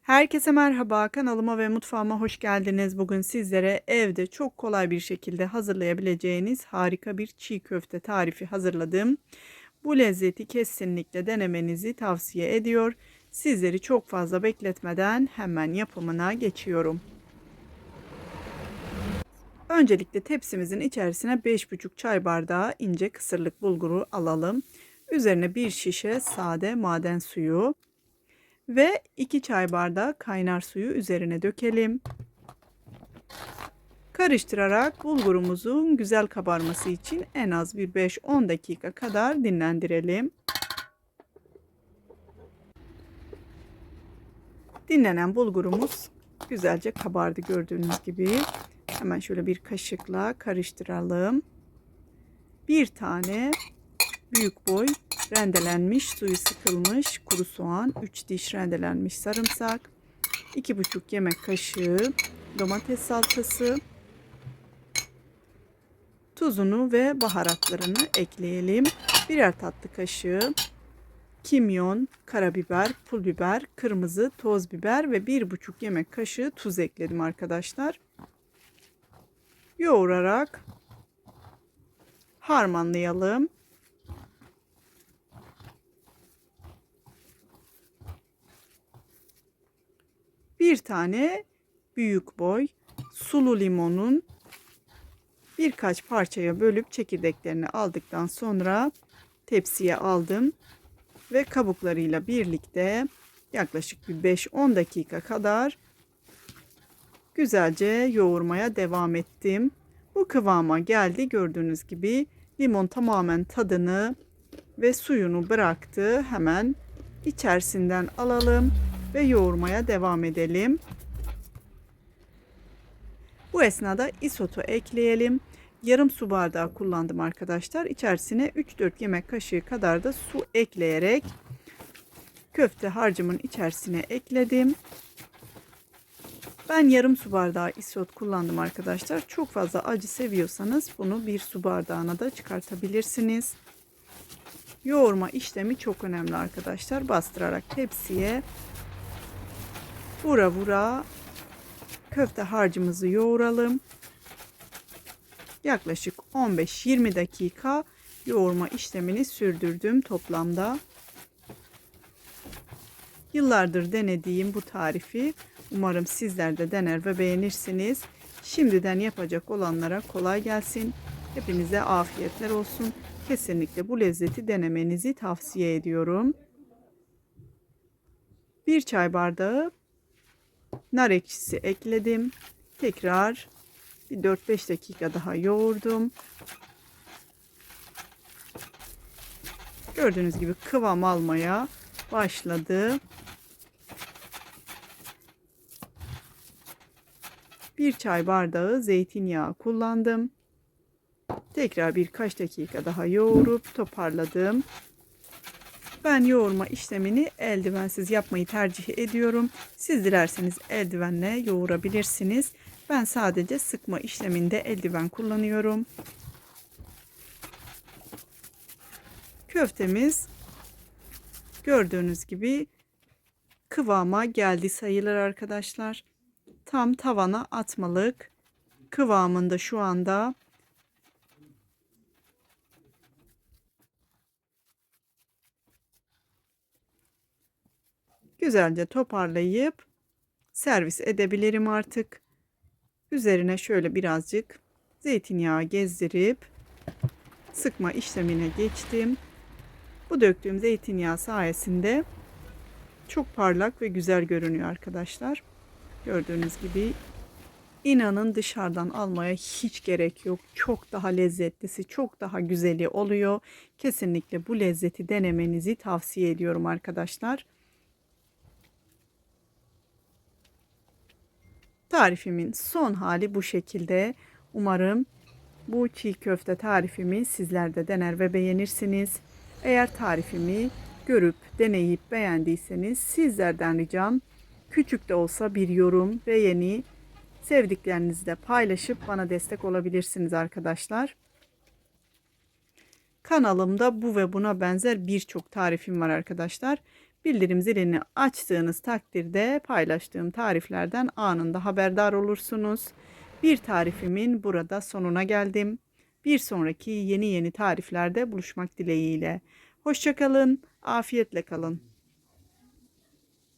Herkese merhaba kanalıma ve mutfağıma hoş geldiniz. Bugün sizlere evde çok kolay bir şekilde hazırlayabileceğiniz harika bir çiğ köfte tarifi hazırladım. Bu lezzeti kesinlikle denemenizi tavsiye ediyor. Sizleri çok fazla bekletmeden hemen yapımına geçiyorum. Öncelikle tepsimizin içerisine 5,5 çay bardağı ince kısırlık bulguru alalım. Üzerine bir şişe sade maden suyu, ve 2 çay bardağı kaynar suyu üzerine dökelim. Karıştırarak bulgurumuzun güzel kabarması için en az bir 5-10 dakika kadar dinlendirelim. Dinlenen bulgurumuz güzelce kabardı gördüğünüz gibi. Hemen şöyle bir kaşıkla karıştıralım. Bir tane büyük boy rendelenmiş, suyu sıkılmış kuru soğan, 3 diş rendelenmiş sarımsak, 2,5 yemek kaşığı domates salçası, tuzunu ve baharatlarını ekleyelim. Birer tatlı kaşığı kimyon, karabiber, pul biber, kırmızı toz biber ve 1,5 yemek kaşığı tuz ekledim arkadaşlar. Yoğurarak harmanlayalım. Bir tane büyük boy sulu limonun birkaç parçaya bölüp çekirdeklerini aldıktan sonra tepsiye aldım ve kabuklarıyla birlikte yaklaşık bir 5-10 dakika kadar güzelce yoğurmaya devam ettim. Bu kıvama geldi gördüğünüz gibi limon tamamen tadını ve suyunu bıraktı. Hemen içerisinden alalım ve yoğurmaya devam edelim. Bu esnada isotu ekleyelim. Yarım su bardağı kullandım arkadaşlar. İçerisine 3-4 yemek kaşığı kadar da su ekleyerek köfte harcımın içerisine ekledim. Ben yarım su bardağı isot kullandım arkadaşlar. Çok fazla acı seviyorsanız bunu bir su bardağına da çıkartabilirsiniz. Yoğurma işlemi çok önemli arkadaşlar. Bastırarak tepsiye vura vura köfte harcımızı yoğuralım. Yaklaşık 15-20 dakika yoğurma işlemini sürdürdüm toplamda. Yıllardır denediğim bu tarifi umarım sizler de dener ve beğenirsiniz. Şimdiden yapacak olanlara kolay gelsin. Hepinize afiyetler olsun. Kesinlikle bu lezzeti denemenizi tavsiye ediyorum. Bir çay bardağı nar ekşisi ekledim. Tekrar bir 4-5 dakika daha yoğurdum. Gördüğünüz gibi kıvam almaya başladı. Bir çay bardağı zeytinyağı kullandım. Tekrar birkaç dakika daha yoğurup toparladım. Ben yoğurma işlemini eldivensiz yapmayı tercih ediyorum. Siz dilerseniz eldivenle yoğurabilirsiniz. Ben sadece sıkma işleminde eldiven kullanıyorum. Köftemiz gördüğünüz gibi kıvama geldi sayılır arkadaşlar. Tam tavana atmalık kıvamında şu anda güzelce toparlayıp servis edebilirim artık. Üzerine şöyle birazcık zeytinyağı gezdirip sıkma işlemine geçtim. Bu döktüğüm zeytinyağı sayesinde çok parlak ve güzel görünüyor arkadaşlar. Gördüğünüz gibi inanın dışarıdan almaya hiç gerek yok. Çok daha lezzetlisi, çok daha güzeli oluyor. Kesinlikle bu lezzeti denemenizi tavsiye ediyorum arkadaşlar. Tarifimin son hali bu şekilde. Umarım bu çiğ köfte tarifimi sizler de dener ve beğenirsiniz. Eğer tarifimi görüp deneyip beğendiyseniz sizlerden ricam küçük de olsa bir yorum, beğeni, sevdiklerinizle paylaşıp bana destek olabilirsiniz arkadaşlar. Kanalımda bu ve buna benzer birçok tarifim var arkadaşlar. Bildirim zilini açtığınız takdirde paylaştığım tariflerden anında haberdar olursunuz. Bir tarifimin burada sonuna geldim. Bir sonraki yeni yeni tariflerde buluşmak dileğiyle. Hoşçakalın, afiyetle kalın.